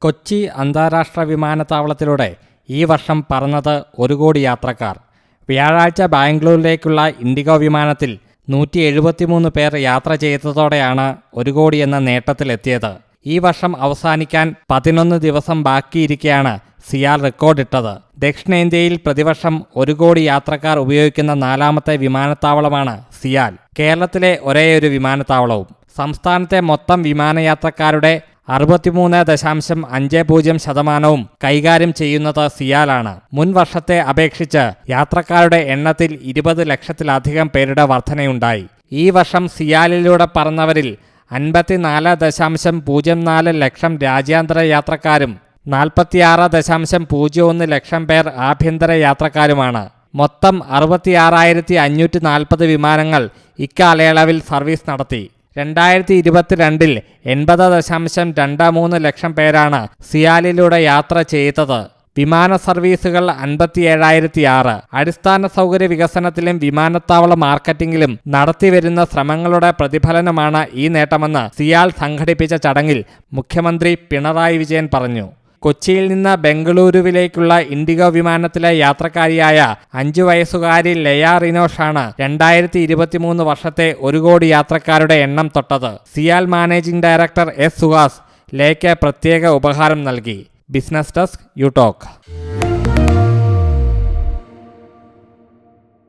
കൊച്ചി അന്താരാഷ്ട്ര വിമാനത്താവളത്തിലൂടെ ഈ വർഷം പറന്നത് ഒരു കോടി യാത്രക്കാർ. വ്യാഴാഴ്ച ബാംഗ്ലൂരിലേക്കുള്ള ഇൻഡിഗോ വിമാനത്തിൽ നൂറ്റി എഴുപത്തിമൂന്ന് പേർ യാത്ര ചെയ്തതോടെയാണ് ഒരു കോടി എന്ന നേട്ടത്തിലെത്തിയത്. ഈ വർഷം അവസാനിക്കാൻ പതിനൊന്ന് ദിവസം ബാക്കിയിരിക്കെയാണ് സിയാൽ റെക്കോർഡിട്ടത്. ദക്ഷിണേന്ത്യയിൽ പ്രതിവർഷം ഒരു കോടി യാത്രക്കാർ ഉപയോഗിക്കുന്ന നാലാമത്തെ വിമാനത്താവളമാണ് സിയാൽ. കേരളത്തിലെ ഒരേയൊരു വിമാനത്താവളവും. സംസ്ഥാനത്തെ മൊത്തം വിമാനയാത്രക്കാരുടെ അറുപത്തിമൂന്ന് ദശാംശം അഞ്ച് പൂജ്യം ശതമാനവും കൈകാര്യം ചെയ്യുന്നത് സിയാലാണ്. മുൻ വർഷത്തെ അപേക്ഷിച്ച് യാത്രക്കാരുടെ എണ്ണത്തിൽ ഇരുപത് ലക്ഷത്തിലധികം പേരുടെ വർധനയുണ്ടായി. ഈ വർഷം സിയാലിലൂടെ പറന്നവരിൽ അൻപത്തിനാല് ദശാംശം പൂജ്യം നാല് ലക്ഷം രാജ്യാന്തര യാത്രക്കാരും നാൽപ്പത്തിയാറ് ദശാംശം പൂജ്യം ഒന്ന് ലക്ഷം പേർ ആഭ്യന്തര യാത്രക്കാരുമാണ്. മൊത്തം അറുപത്തിയാറായിരത്തി അഞ്ഞൂറ്റി നാൽപ്പത് വിമാനങ്ങൾ ഇക്കാലയളവിൽ സർവീസ് നടത്തി. രണ്ടായിരത്തി ഇരുപത്തിരണ്ടിൽ എൺപത് ദശാംശം രണ്ട് മൂന്ന് ലക്ഷം പേരാണ് സിയാലിലൂടെ യാത്ര ചെയ്തത്. വിമാന സർവീസുകൾ അൻപത്തിയേഴായിരത്തി ആറ് അടിസ്ഥാന സൗകര്യ വികസനത്തിലും വിമാനത്താവള മാർക്കറ്റിംഗിലും നടത്തിവരുന്ന ശ്രമങ്ങളുടെ പ്രതിഫലനമാണ് ഈ നേട്ടമെന്ന് സിയാൽ സംഘടിപ്പിച്ച ചടങ്ങിൽ മുഖ്യമന്ത്രി പിണറായി വിജയൻ പറഞ്ഞു. കൊച്ചിയിൽ നിന്ന് ബംഗളൂരുവിലേക്കുള്ള ഇൻഡിഗോ വിമാനത്തിലെ യാത്രക്കാരിയായ അഞ്ചു വയസ്സുകാരി ലയ റിനോഷാണ് രണ്ടായിരത്തി ഇരുപത്തിമൂന്ന് വർഷത്തെ ഒരു കോടി യാത്രക്കാരുടെ എണ്ണം തൊട്ടത്. CIAL managing director S Suhas ലേക്ക് പ്രത്യേക ഉപഹാരം നൽകി. Business desk you talk